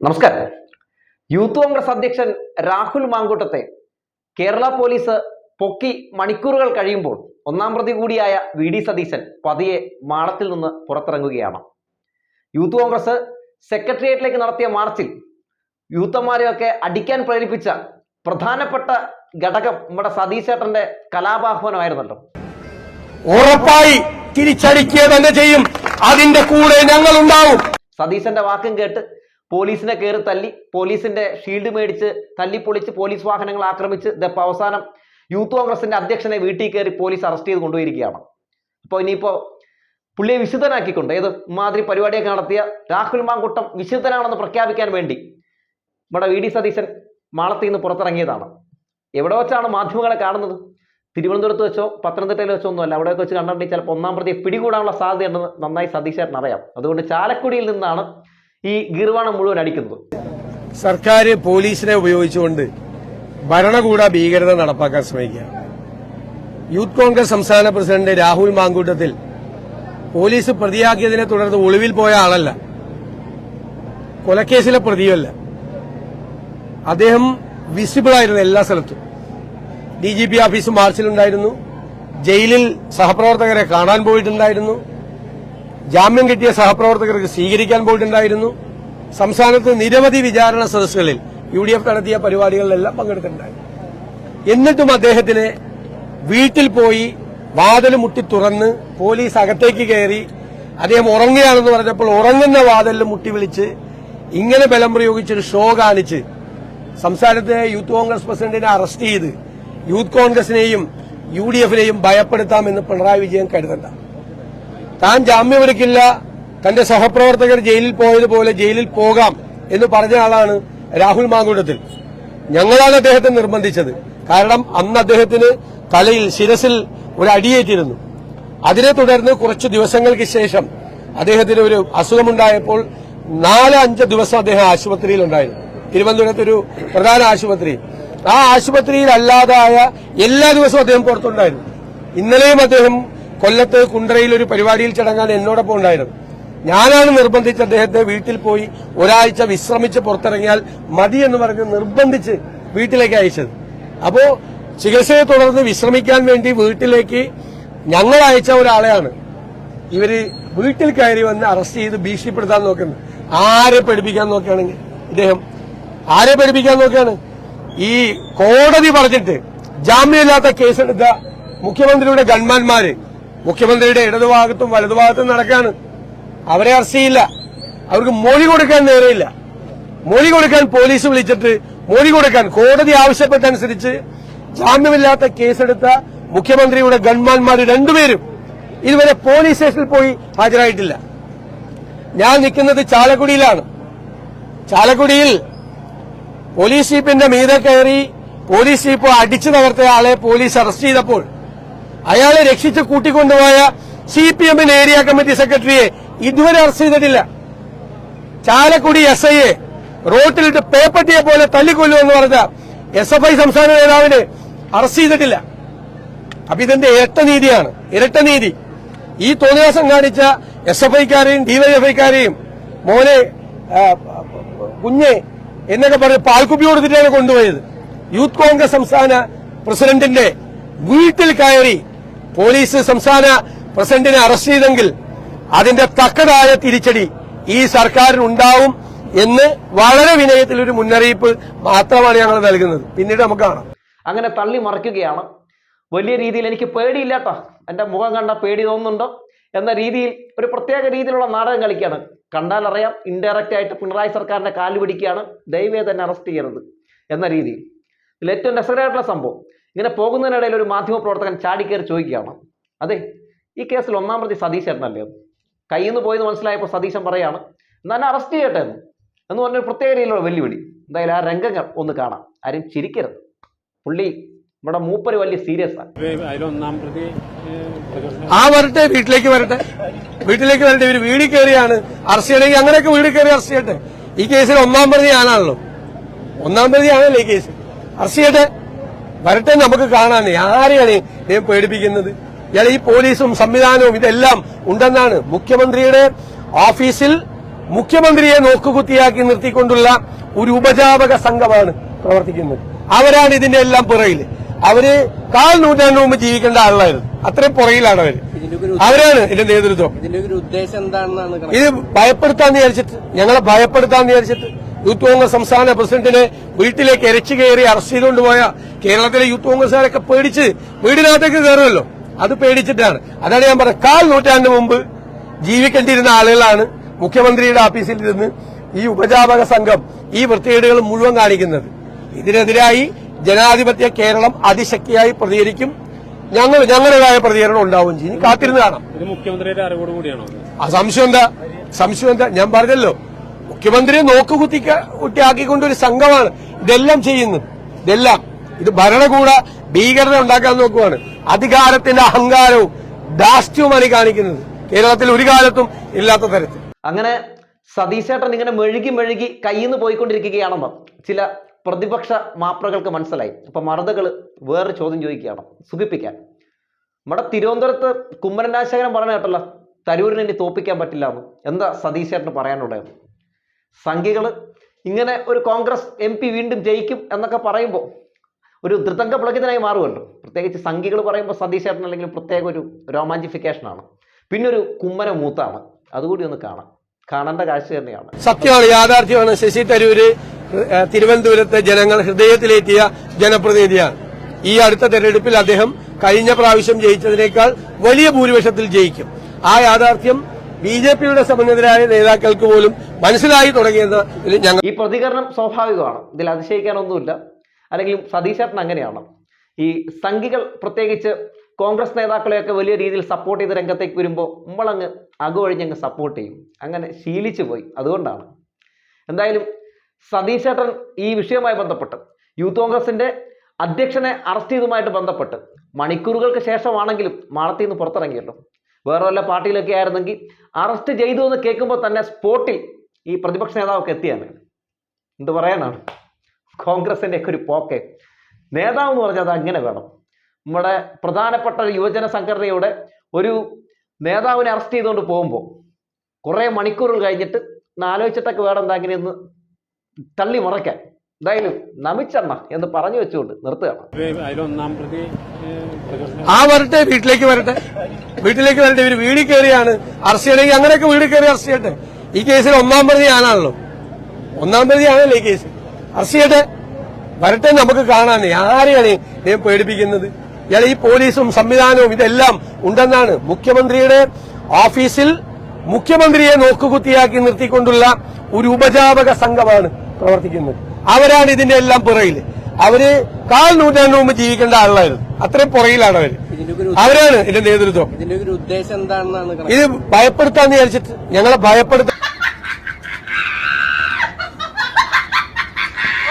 നമസ്കാരം. യൂത്ത് കോൺഗ്രസ് അധ്യക്ഷൻ രാഹുൽ മാങ്കൂട്ടത്തെ കേരള പോലീസ് പൊക്കി മണിക്കൂറുകൾ കഴിയുമ്പോൾ ഒന്നാം പ്രതി കൂടിയായ വി ഡി സതീശൻ പതിയെ മാളത്തിൽ നിന്ന് പുറത്തിറങ്ങുകയാണ്. യൂത്ത് കോൺഗ്രസ് സെക്രട്ടേറിയറ്റിലേക്ക് നടത്തിയ മാർച്ചിൽ യൂത്തന്മാരെയൊക്കെ അടിക്കാൻ പ്രേരിപ്പിച്ച പ്രധാനപ്പെട്ട ഘടകം നമ്മുടെ സതീശേട്ടന്റെ കലാപാഹ്വാനമായിരുന്നല്ലോ. ഉറപ്പായി തിരിച്ചടിക്കുക തന്നെ ചെയ്യും. അതിന്റെ കൂടെ ഞങ്ങൾ ഉണ്ടാവും സതീശന്റെ വാക്കും കേട്ട് പോലീസിനെ കയറി തല്ലി പോലീസിന്റെ ഷീൽഡ് മേടിച്ച് തല്ലിപ്പൊളിച്ച് പോലീസ് വാഹനങ്ങൾ ആക്രമിച്ച് ഇതിപ്പോ അവസാനം യൂത്ത് കോൺഗ്രസിന്റെ അധ്യക്ഷനെ വീട്ടിൽ കയറി പോലീസ് അറസ്റ്റ് ചെയ്ത് കൊണ്ടുപോയിരിക്കുകയാണ് അപ്പോൾ ഇനിയിപ്പോ പുള്ളിയെ വിശുദ്ധനാക്കിക്കൊണ്ട് ഏത് മാതിരി പരിപാടിയൊക്കെ നടത്തിയ രാഹുൽ മാങ്കുട്ടം വിശുദ്ധനാണെന്ന് പ്രഖ്യാപിക്കാൻ വേണ്ടി നമ്മുടെ വി ഡി സതീശൻ മാളത്തിൽ നിന്ന് പുറത്തിറങ്ങിയതാണ്. എവിടെ വെച്ചാണ് മാധ്യമങ്ങളെ കാണുന്നത്? തിരുവനന്തപുരത്ത് വെച്ചോ പത്തനംതിട്ടയിൽ വെച്ചോ ഒന്നുമല്ല. അവിടെയൊക്കെ വെച്ച് കണ്ടിട്ടുണ്ടെങ്കിൽ ചിലപ്പോൾ ഒന്നാം പ്രതിയെ പിടികൂടാനുള്ള സാധ്യതയുണ്ടെന്ന് നന്നായി സതീശേട്ടൻ അറിയാം. അതുകൊണ്ട് ചാലക്കുടിയിൽ നിന്നാണ് ഈ ഗീർവാണം മുഴുവൻ അടിക്കുന്നത്. സർക്കാർ പോലീസിനെ ഉപയോഗിച്ചുകൊണ്ട് ഭരണകൂട ഭീകരത നടപ്പാക്കാൻ ശ്രമിക്കുക. യൂത്ത് കോൺഗ്രസ് സംസ്ഥാന പ്രസിഡന്റ് രാഹുൽ മാങ്കൂട്ടത്തിൽ പോലീസ് പ്രതിയാക്കിയതിനെ തുടർന്ന് ഒളിവിൽ പോയ ആളല്ല. കൊലക്കേസിലെ പ്രതിയല്ല അദ്ദേഹം വിസിബിൾ ആയിരുന്നു എല്ലാ സ്ഥലത്തും. ഡി ജി പി ഓഫീസ് മാർച്ചിലുണ്ടായിരുന്നു. ജയിലിൽ സഹപ്രവർത്തകരെ കാണാൻ പോയിട്ടുണ്ടായിരുന്നു. ജാമ്യം കിട്ടിയ സഹപ്രവർത്തകർക്ക് സ്വീകരിക്കാൻ പോയിട്ടുണ്ടായിരുന്നു സംസ്ഥാനത്ത് നിരവധി വിചാരണ സദസ്സുകളിൽ യു ഡി എഫ് നടത്തിയ പരിപാടികളിലെല്ലാം പങ്കെടുത്തിട്ടുണ്ടായിരുന്നു. എന്നിട്ടും അദ്ദേഹത്തിന് വീട്ടിൽ പോയി വാതിൽ മുട്ടി തുറന്ന് പോലീസ് അകത്തേക്ക് കയറി അദ്ദേഹം ഉറങ്ങുകയാണെന്ന് പറഞ്ഞപ്പോൾ ഉറങ്ങുന്ന വാതിലിൽ മുട്ടി വിളിച്ച് ഇങ്ങനെ ബലം പ്രയോഗിച്ചൊരു ഷോ കാണിച്ച് സംസ്ഥാനത്തെ യൂത്ത് കോൺഗ്രസ് പ്രസിഡന്റിനെ അറസ്റ്റ് ചെയ്ത് യൂത്ത് കോൺഗ്രസിനെയും യു ഡി എഫിനെയും ഭയപ്പെടുത്താമെന്ന് പിണറായി വിജയൻ കരുതണ്ട. താൻ ജാമ്യമെടുക്കില്ല തന്റെ സഹപ്രവർത്തകർ ജയിലിൽ പോയതുപോലെ ജയിലിൽ പോകാം എന്ന് പറഞ്ഞ ആളാണ് രാഹുൽ മാങ്കൂട്ടത്തിൽ. ഞങ്ങളാണ് അദ്ദേഹത്തെ നിർബന്ധിച്ചത്. കാരണം അന്ന് അദ്ദേഹത്തിന് തലയിൽ ശിരസിൽ ഒരു അടിയേറ്റിരുന്നു. അതിനെ തുടർന്ന് കുറച്ച് ദിവസങ്ങൾക്ക് ശേഷം അദ്ദേഹത്തിന് ഒരു അസുഖമുണ്ടായപ്പോൾ നാല് അഞ്ച് ദിവസം അദ്ദേഹം ആശുപത്രിയിൽ ആശുപത്രിയിലുണ്ടായിരുന്നു. തിരുവനന്തപുരത്ത് ഒരു പ്രധാന ആശുപത്രി. ആ ആശുപത്രിയിൽ അല്ലാതായ എല്ലാ ദിവസവും അദ്ദേഹം പുറത്തുണ്ടായിരുന്നു. ഇന്നലെയും അദ്ദേഹം കൊല്ലത്ത് കുണ്ടറയിൽ ഒരു പരിപാടിയിൽ ചടങ്ങാൻ എന്നോടൊപ്പം ഉണ്ടായിരുന്നു ഞാനാണ് നിർബന്ധിച്ച് അദ്ദേഹത്തെ വീട്ടിൽ പോയി ഒരാഴ്ച വിശ്രമിച്ച് പുറത്തിറങ്ങിയാൽ മതി എന്ന് പറഞ്ഞ് നിർബന്ധിച്ച് വീട്ടിലേക്ക് അയച്ചത്. അപ്പോ ചികിത്സയെ തുടർന്ന് വിശ്രമിക്കാൻ വേണ്ടി വീട്ടിലേക്ക് ഞങ്ങൾ അയച്ച ഒരാളെയാണ് ഇവർ വീട്ടിൽ കയറി വന്ന് അറസ്റ്റ് ചെയ്ത് ഭീഷണിപ്പെടുത്താൻ നോക്കുന്നത്. ആരെ പഠിപ്പിക്കാൻ നോക്കുകയാണെങ്കിൽ ഇദ്ദേഹം? ആരെ പഠിപ്പിക്കാൻ നോക്കുകയാണ്? ഈ കോടതി പറഞ്ഞിട്ട് ജാമ്യമില്ലാത്ത കേസെടുത്ത മുഖ്യമന്ത്രിയുടെ ഗൺമാന്മാര് മുഖ്യമന്ത്രിയുടെ ഇടതുഭാഗത്തും വലതുഭാഗത്തും നടക്കാണ്. അവരെ അറസ്റ്റ് ചെയ്യില്ല. അവർക്ക് മൊഴി കൊടുക്കാൻ നേരെയില്ല. മൊഴി കൊടുക്കാൻ പോലീസ് വിളിച്ചിട്ട് മൊഴി കൊടുക്കാൻ കോടതി ആവശ്യപ്പെട്ടനുസരിച്ച് ജാമ്യമില്ലാത്ത കേസെടുത്ത മുഖ്യമന്ത്രിയുടെ ഗൺമാൻമാർ രണ്ടുപേരും ഇതുവരെ പോലീസ് സ്റ്റേഷനിൽ പോയി ഹാജരായിട്ടില്ല. ഞാൻ നിൽക്കുന്നത് ചാലക്കുടിയിലാണ്. ചാലക്കുടിയിൽ പോലീസ് ജീപ്പിന്റെ മീതെ കയറി പോലീസ് ജീപ്പ് അടിച്ചു തകർത്ത ആളെ പോലീസ് അറസ്റ്റ് ചെയ്തപ്പോൾ അയാളെ രക്ഷിച്ച് കൂട്ടിക്കൊണ്ടുപോയ സി പി എമ്മിന്റെ ഏരിയ കമ്മിറ്റി സെക്രട്ടറിയെ ഇതുവരെ അറസ്റ്റ് ചെയ്തിട്ടില്ല. ചാലക്കുടി എസ് ഐയെ റോട്ടിലിട്ട് പേപ്പട്ടിയെ പോലെ തല്ലിക്കൊല്ലുമെന്ന് പറഞ്ഞ എസ് എഫ് ഐ സംസ്ഥാന നേതാവിനെ അറസ്റ്റ് ചെയ്തിട്ടില്ല. അപ്പൊ ഇതിന്റെ ഇരട്ട നീതിയാണ്? ഇരട്ട നീതി. ഈ തോന്നിയാസം കാണിച്ച എസ് എഫ് ഐക്കാരെയും ഡിവൈഎഫ്ഐക്കാരെയും മോനെ കുഞ്ഞെ എന്നൊക്കെ പറഞ്ഞ് പാൽക്കുപ്പി കൊടുത്തിട്ടാണ് കൊണ്ടുപോയത്. യൂത്ത് കോൺഗ്രസ് സംസ്ഥാന പ്രസിഡന്റിന്റെ വീട്ടിൽ കയറി പോലീസ് സംസ്ഥാന പ്രസിഡന്റിനെ അറസ്റ്റ് ചെയ്തെങ്കിൽ അതിന്റെ തക്കതായ തിരിച്ചടി ഈ സർക്കാരിന് ഉണ്ടാവും എന്ന് വളരെ വിനയത്തിൽ ഒരു മുന്നറിയിപ്പ് മാത്രമാണ് ഞങ്ങൾ നൽകുന്നത്. പിന്നീട് നമുക്ക് കാണാം. അങ്ങനെ തള്ളി മറിക്കുകയാണ്. വലിയ രീതിയിൽ എനിക്ക് പേടിയില്ല കേട്ടോ. എന്റെ മുഖം കണ്ട പേടി തോന്നുന്നുണ്ടോ? എന്ന രീതിയിൽ ഒരു പ്രത്യേക രീതിയിലുള്ള നാടകം കളിക്കുകയാണ് കണ്ടാൽ അറിയാം ഇൻഡയറക്റ്റ് ആയിട്ട് പിണറായി സർക്കാരിന്റെ കാൽ പിടിക്കുകയാണ് ദൈവേ തന്നെ അറസ്റ്റ് ചെയ്യരുത് എന്ന രീതിയിൽ. ഇതിൽ ഏറ്റവും രസകരമായിട്ടുള്ള സംഭവം ഇങ്ങനെ പോകുന്നതിനിടയിൽ ഒരു മാധ്യമ പ്രവർത്തകൻ ചാടിക്കയറി ചോദിക്കുകയാണ്. അതെ ഈ കേസിൽ ഒന്നാം പ്രതി സതീശ് ചേട്ടനല്ലേ അത് കയ്യിൽ നിന്ന് പോയെന്ന് മനസ്സിലായപ്പോൾ സതീശൻ പറയാണ് എന്നാൽ എന്നെ അറസ്റ്റ് ചെയ്യട്ടെ എന്ന്. എന്ന് പറഞ്ഞൊരു പ്രത്യേക രീതിയിലുള്ള വെല്ലുവിളി. എന്തായാലും ആ രംഗങ്ങൾ ഒന്ന് കാണാം. ആരും ചിരിക്കരുത്. പുള്ളി നമ്മുടെ മൂപ്പര് വലിയ സീരിയസ് ആണ് ആ വരട്ടെ വീട്ടിലേക്ക് വരട്ടെ. വീട്ടിലേക്ക് വരട്ടെ. ഇവർ വീടിൽ കയറിയാണ് അറസ്റ്റ് ചെയ്യണമെങ്കിൽ അങ്ങനെയൊക്കെ വീട് കയറി അറസ്റ്റ് ചെയ്യട്ടെ. ഈ കേസിൽ ഒന്നാം പ്രതി ഞാനാണല്ലോ ഒന്നാം പ്രതി ആണല്ലോ ഈ കേസ്. അറസ്റ്റ് ചെയ്യട്ടെ. വരട്ടെ നമുക്ക് കാണാൻ ആരെയാണ് ഞാൻ പേടിപ്പിക്കുന്നത്? ഇയാൾ ഈ പോലീസും സംവിധാനവും ഇതെല്ലാം ഉണ്ടെന്നാണ് മുഖ്യമന്ത്രിയുടെ ഓഫീസിൽ മുഖ്യമന്ത്രിയെ നോക്കുകുത്തിയാക്കി നിർത്തിക്കൊണ്ടുള്ള ഒരു ഉപജാപക സംഘമാണ് പ്രവർത്തിക്കുന്നത്. അവരാണ് ഇതിന്റെ എല്ലാം പുറയിൽ അവർ കാൽ നൂറ്റാണ്ട് മുമ്പ് ജീവിക്കേണ്ട ആളുകളായിരുന്നു അത്രയും പുറയിലാണ് അവർ. അവരാണ് ഇതിന്റെ നേതൃത്വം. ഇതിന്റെ ഉദ്ദേശം എന്താണെന്നാണ് ഇത് ഭയപ്പെടുത്താന്ന് വിചാരിച്ചിട്ട് ഞങ്ങളെ ഭയപ്പെടുത്താന്ന് വിചാരിച്ചിട്ട് യൂത്ത് കോൺഗ്രസ് സംസ്ഥാന പ്രസിഡന്റിനെ വീട്ടിലേക്ക് എരച്ചു കയറി അറസ്റ്റ് ചെയ്തുകൊണ്ട് പോയ കേരളത്തിലെ യൂത്ത് കോൺഗ്രസുകാരൊക്കെ പേടിച്ച് വീടിനകത്തേക്ക് കയറുമല്ലോ. അത് പേടിച്ചിട്ടാണ്. അതാണ് ഞാൻ പറഞ്ഞത്. കാൽ നൂറ്റാണ്ട് മുമ്പ് ജീവിക്കേണ്ടിയിരുന്ന ആളുകളാണ് മുഖ്യമന്ത്രിയുടെ ഓഫീസിൽ ഇരുന്ന് ഈ ഉപജാപക സംഘം ഈ വൃത്തികേടുകൾ മുഴുവൻ കാണിക്കുന്നത്. ഇതിനെതിരായി ജനാധിപത്യ കേരളം അതിശക്തിയായി പ്രതികരിക്കും. ഞങ്ങൾ ഞങ്ങളുടേതായ പ്രതികരണം ഉണ്ടാവും ചെയ്യും. ഇനി കാത്തിരുന്ന് കാണാം. മുഖ്യമന്ത്രിയുടെ അറിവോട് കൂടിയാണോ ആ സംശയം എന്താ? സംശയം എന്താ? ഞാൻ പറഞ്ഞല്ലോ. മുഖ്യമന്ത്രിയെ നോക്കുകുത്തിക്ക കുട്ടിയാക്കിക്കൊണ്ട് ഒരു സംഘമാണ്. ഇതെല്ലാം ചെയ്യുന്നത് ഇതെല്ലാം. ഇത് ഭരണകൂട ഭീകരത ഉണ്ടാക്കാൻ നോക്കുവാണ്. അധികാരത്തിന്റെ അഹങ്കാരവും ദാഷ്ട്യവുമാണ് ഈ കാണിക്കുന്നത്. കേരളത്തിൽ ഒരു കാലത്തും ഇല്ലാത്ത തരത്തിൽ. അങ്ങനെ സതീശേട്ടൻ ഇങ്ങനെ മെഴുകി മെഴുകി കയ്യിൽ നിന്ന് പോയിക്കൊണ്ടിരിക്കുകയാണെന്ന് ചില പ്രതിപക്ഷ മാപ്രകൾക്ക് മനസ്സിലായി. അപ്പൊ മറുതകൾ വേറെ ചോദ്യം ചോദിക്കുകയാണ്. സുഖിപ്പിക്കാൻ നമ്മുടെ തിരുവനന്തപുരത്ത് കുമ്മരനാശകരൻ പറഞ്ഞ കേട്ടല്ലോ തരൂരിനെ ഇനി തോപ്പിക്കാൻ പറ്റില്ല എന്ന്. എന്താ സതീശേട്ടന് പറയാനുള്ളത്? സംഘികൾ ഇങ്ങനെ ഒരു കോൺഗ്രസ് എം പി വീണ്ടും ജയിക്കും എന്നൊക്കെ പറയുമ്പോൾ ഒരു ധൃതംഗ പുളകിതനായി മാറുമല്ലോ പ്രത്യേകിച്ച് സംഖ്യകൾ പറയുമ്പോൾ സതീശേട്ടൻ അല്ലെങ്കിൽ പ്രത്യേക ഒരു രോമാഞ്ചിഫിക്കേഷനാണ് പിന്നെ ഒരു കുമ്മന മൂത്താണ്. അതുകൂടി ഒന്ന് കാണാം. കാണേണ്ട കാഴ്ച തന്നെയാണ്. സത്യമാണ് യാഥാർത്ഥ്യമാണ്. ശശി തരൂര് തിരുവനന്തപുരത്തെ ജനങ്ങൾ ഹൃദയത്തിലേറ്റിയ ജനപ്രതിനിധിയാണ്. ഈ അടുത്ത തെരഞ്ഞെടുപ്പിൽ അദ്ദേഹം കഴിഞ്ഞ പ്രാവശ്യം ജയിച്ചതിനേക്കാൾ വലിയ ഭൂരിപക്ഷത്തിൽ ജയിക്കും. ആ യാഥാർത്ഥ്യം ബി ജെ പിയുടെ സമന്വിതരായ നേതാക്കൾക്ക് പോലും മനസ്സിലായി തുടങ്ങിയത് ഞങ്ങൾ ഈ പ്രതികരണം സ്വാഭാവികമാണ്. ഇതിൽ അതിശയിക്കാനൊന്നുമില്ല. അല്ലെങ്കിൽ സതീശേട്ടൻ അങ്ങനെയാണ്. ഈ സംഘികൾ പ്രത്യേകിച്ച് കോൺഗ്രസ് നേതാക്കളെയൊക്കെ വലിയ രീതിയിൽ സപ്പോർട്ട് ചെയ്ത് രംഗത്തേക്ക് വരുമ്പോൾ നമ്മളങ്ങ് അങ്ങ് സപ്പോർട്ട് ചെയ്യും. അങ്ങനെ ശീലിച്ചു പോയി. അതുകൊണ്ടാണ്. എന്തായാലും സതീശേട്ടൻ ഈ വിഷയവുമായി ബന്ധപ്പെട്ട് യൂത്ത് കോൺഗ്രസിന്റെ അധ്യക്ഷനെ അറസ്റ്റ് ചെയ്തതുമായിട്ട് ബന്ധപ്പെട്ട് മണിക്കൂറുകൾക്ക് ശേഷമാണെങ്കിലും മാളത്തിൽ നിന്ന് പുറത്തിറങ്ങിയല്ലോ. വേറെ വല്ല പാർട്ടിയിലൊക്കെ ആയിരുന്നെങ്കിൽ അറസ്റ്റ് ചെയ്തു എന്ന് കേൾക്കുമ്പോൾ തന്നെ സ്പോട്ടിൽ ഈ പ്രതിപക്ഷ നേതാവൊക്കെ എത്തിയാണ്. എന്ത് പറയാനാണ്? കോൺഗ്രസിന്റെ ഒക്കെ ഒരു പോക്കെ. നേതാവ് എന്ന് പറഞ്ഞാൽ അത് അങ്ങനെ വേണം. നമ്മുടെ പ്രധാനപ്പെട്ട യുവജന സംഘടനയുടെ ഒരു നേതാവിനെ അറസ്റ്റ് ചെയ്തുകൊണ്ട് പോകുമ്പോൾ കുറേ മണിക്കൂറുകൾ കഴിഞ്ഞിട്ട് ആലോചിച്ചിട്ടൊക്കെ വേണം എന്താ അങ്ങനെയൊന്ന് തള്ളി മറയ്ക്കാൻ. എന്തായാലും നമിച്ചെണ്ണ എന്ന് പറഞ്ഞു വെച്ചുകൊണ്ട് നിർത്തുകയാണ് ആ വരട്ടെ വീട്ടിലേക്ക് വരട്ടെ. വീട്ടിലേക്ക് വരട്ടെ. ഇവർ വീട് കയറിയാണ്. അറസ്റ്റ് ചെയ്യണമെങ്കിൽ അങ്ങനെയൊക്കെ വീട് കയറി അറസ്റ്റ് ചെയ്യട്ടെ. ഈ കേസിൽ ഒന്നാം പ്രതി ഞാനാണല്ലോ ഒന്നാം പ്രതി ആണല്ലോ ഈ കേസ്. അറസ്റ്റ് ചെയ്യട്ടെ. വരട്ടെ നമുക്ക് കാണാൻ. ആരെയാണ് ഞാൻ പേടിപ്പിക്കുന്നത്? ഇയാൾ ഈ പോലീസും സംവിധാനവും ഇതെല്ലാം ഉണ്ടെന്നാണ് മുഖ്യമന്ത്രിയുടെ ഓഫീസിൽ മുഖ്യമന്ത്രിയെ നോക്കുകുത്തിയാക്കി നിർത്തിക്കൊണ്ടുള്ള ഒരു ഉപജാപക സംഘമാണ് പ്രവർത്തിക്കുന്നത്. അവരാണ് ഇതിന്റെ എല്ലാം പുറയിൽ അവർ കാൽ നൂറ്റാണ്ട് മുമ്പ് ജീവിക്കേണ്ട ആളുകളായിരുന്നു. അത്രയും പുറയിലാണ് അവർ. അവരാണ് ഇതിന്റെ നേതൃത്വം. ഇത് ഭയപ്പെടുത്താന്ന് വിചാരിച്ചിട്ട് ഞങ്ങളെ ഭയപ്പെടുത്താൻ